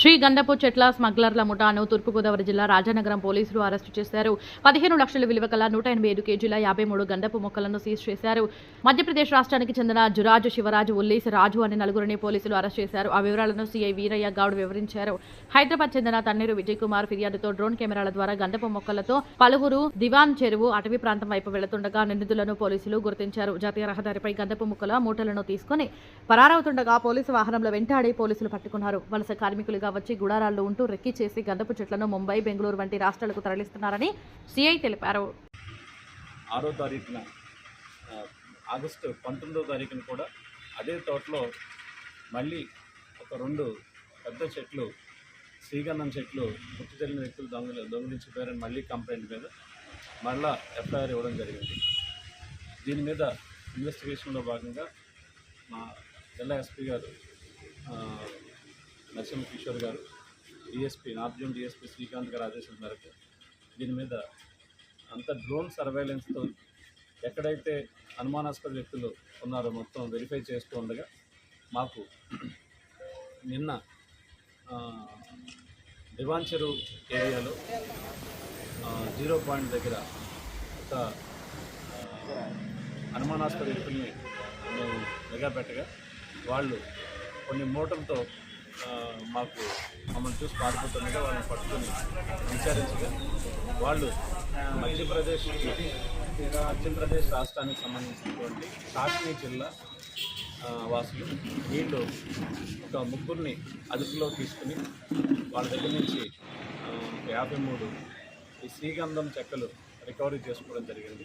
శ్రీ గండపు చెట్ల స్మగ్లర్ల ముఠాను తూర్పుగోదావరి జిల్లా రాజానగరం పోలీసులు అరెస్టు చేశారు. పదిహేను లక్షల విలువ గల నూట ఎనభై ఐదు కేజీల యాభై మూడు గండపు మొక్కలను సీజ్ చేశారు. మధ్యప్రదేశ్ రాష్ట్రానికి చెందిన జురాజు శివరాజు ఉల్లీస్ రాజు అనే నలుగురిని పోలీసులు అరెస్ట్ చేశారు. ఆ వివరాలను సీఐ వీరయ్య గౌడ్ వివరించారు. హైదరాబాద్ చెందిన తన్నీరు విజయ్ కుమార్ ఫిర్యాదుతో డ్రోన్ కెమెరాల ద్వారా గంధపు మొక్కలతో పలువురు దివాన్ చెరువు అటవీ ప్రాంతం వైపు వెళుతుండగా నిందితులను పోలీసులు గుర్తించారు. జాతీయ రహదారిపై గంధపు మొక్కల మూటలను తీసుకుని పరారవుతుండగా పోలీసు వాహనంలో వెంటాడి పోలీసులు పట్టుకున్నారు. వలస కార్మికులుగా వచ్చి గుడారాల్లో ఉంటూ రెక్కి చేసి గంధపు చెట్లను ముంబై బెంగళూరు వంటి రాష్ట్రాలకు తరలిస్తున్నారని సిఐ తెలిపారు. ఆరో తారీఖున ఆగస్టు పంతొమ్మిదో తారీఖున కూడా అదే తోటలో మళ్ళీ ఒక రెండు పెద్ద చెట్లు శ్రీగంధం చెట్లు గుర్తు తెలియని వ్యక్తులు దొంగలు దొంగిలించిపోయారని మళ్ళీ కంప్లైంట్ మీద మళ్ళా ఎఫ్ఐఆర్ ఇవ్వడం జరిగింది. దీని మీద ఇన్వెస్టిగేషన్లో భాగంగా మా జిల్లా ఎస్పీ గారు ఆ, Narasimha Kishore garu DSP north zone DSP Srikanth garu ఆదేశం మేరకు దీని మీద అంత డ్రోన్ సర్వేలెన్స్తో ఎక్కడైతే అనుమానాస్పద వ్యక్తులు ఉన్నారో మొత్తం వెరిఫై చేస్తూ ఉండగా మాకు నిన్న ఆ, ఏరియాలో జీరో పాయింట్ దగ్గర ఒక అనుమానాస్పద వ్యక్తుల్ని మేము నిఘా పెట్టగా వాళ్ళు కొన్ని మూటలతో మాకు మమ్మల్ని చూసి పారిపోతుండగా వాళ్ళని పట్టుకొని విచారించగా వాళ్ళు మధ్యప్రదేశ్ మధ్యప్రదేశ్ రాష్ట్రానికి సంబంధించినటువంటి కాశ్మీర్ జిల్లా వాసులు వీళ్ళు ఒక ముగ్గురిని అదుపులో తీసుకుని వాళ్ళ దగ్గర నుంచి యాభై మూడు ఈ శ్రీగంధం చెక్కలు రికవరీ చేసుకోవడం జరిగింది.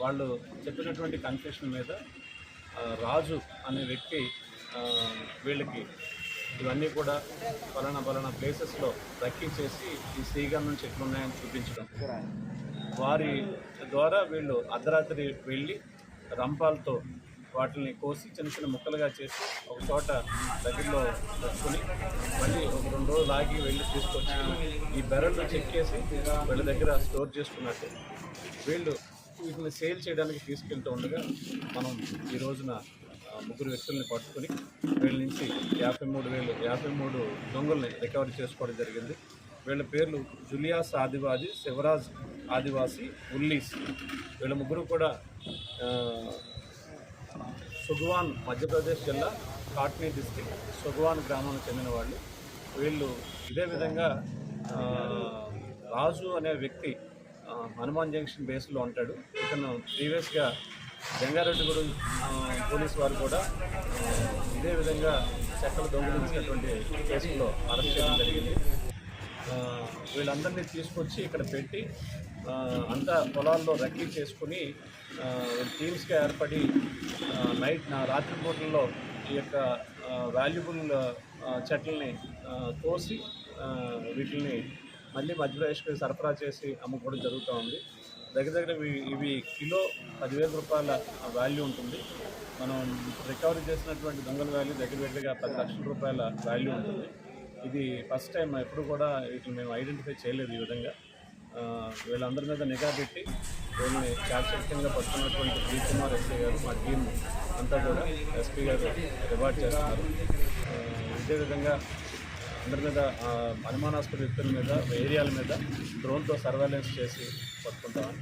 వాళ్ళు చెప్పినటువంటి కన్ఫ్యూషన్ మీద రాజు అనే వ్యక్తి వీళ్ళకి ఇవన్నీ కూడా పలానా పలానా ప్లేసెస్లో రక్కించేసి ఈ శ్రీగంధం చెట్లు ఉన్నాయని చూపించడం. వారి ద్వారా వీళ్ళు అర్ధరాత్రి వెళ్ళి రంపాలతో వాటిని కోసి చిన్న చిన్న ముక్కలుగా చేసి ఒక చోట దగ్గరలో పెట్టుకుని మళ్ళీ ఒక రెండు రోజులు ఆగి వెళ్ళి తీసుకొచ్చి ఈ బెరళ్ళు చెక్కేసి వీళ్ళ దగ్గర స్టోర్ చేసుకున్నట్టు వీళ్ళు వీటిని సేల్ చేయడానికి తీసుకెళ్తూ ఉండగా మనం ఈ రోజున ముగ్గురు వ్యక్తుల్ని పట్టుకుని వీళ్ళ నుంచి యాభై మూడు వేలు యాభై మూడు దొంగల్ని రికవరీ చేసుకోవడం జరిగింది. వీళ్ళ పేర్లు జులియాస్ ఆదివాసి శివరాజ్ ఆదివాసి ఉల్లీస్. వీళ్ళ ముగ్గురు కూడా ఆ, సుగ్వాన్ మధ్యప్రదేశ్ జిల్లా కాట్నీ డిస్టిక్ సుగ్వాన్ గ్రామానికి చెందిన వాళ్ళు. వీళ్ళు ఇదే విధంగా రాజు అనే వ్యక్తి హనుమాన్ జంక్షన్ బేస్లో ఉంటాడు. ఇతను ప్రీవియస్గా జంగారెడ్డిగూడెం పోలీసు పోలీస్ వారు కూడా ఇదే విధంగా చెక్కలు దొంగిలించినటువంటి కేసులో అరెస్ట్ చేయడం జరిగింది. వీళ్ళందరినీ తీసుకొచ్చి ఇక్కడ పెట్టి అంతా పొలాల్లో రక్కీ చేసుకుని టీమ్స్గా ఏర్పడి నైట్ రాత్రిపూటల్లో రాత్రి పూటల్లో ఈ యొక్క వాల్యుబుల్ చెట్లని కోసి వీటిని మళ్ళీ మధ్యప్రదేశ్కి సరఫరా చేసి అమ్ముకోవడం జరుగుతూ ఉంది. దగ్గర దగ్గర ఇవి కిలో పదివేల రూపాయల వాల్యూ ఉంటుంది. మనం రికవరీ చేసినటువంటి దొంగల వాల్యూ దగ్గర దగ్గరగా పది లక్షల రూపాయల వాల్యూ ఉంటుంది. ఇది ఫస్ట్ టైం ఎప్పుడు కూడా వీటిని మేము ఐడెంటిఫై చేయలేదు ఈ విధంగా. వీళ్ళందరి మీద నిఘా పెట్టి వీళ్ళని చాకచక్యంగా పట్టుకున్నటువంటి బీ కుమార్ ఎస్పీ గారు మా టీం అంతా కూడా ఎస్పీ గారు రివార్డ్ చేస్తున్నారు. ఇదే విధంగా అందరి మీద ఆ, అనుమానాస్పద వ్యక్తుల మీద ఏరియాల మీద డ్రోన్తో సర్వేలెన్స్ చేసి పట్టుకుంటామని.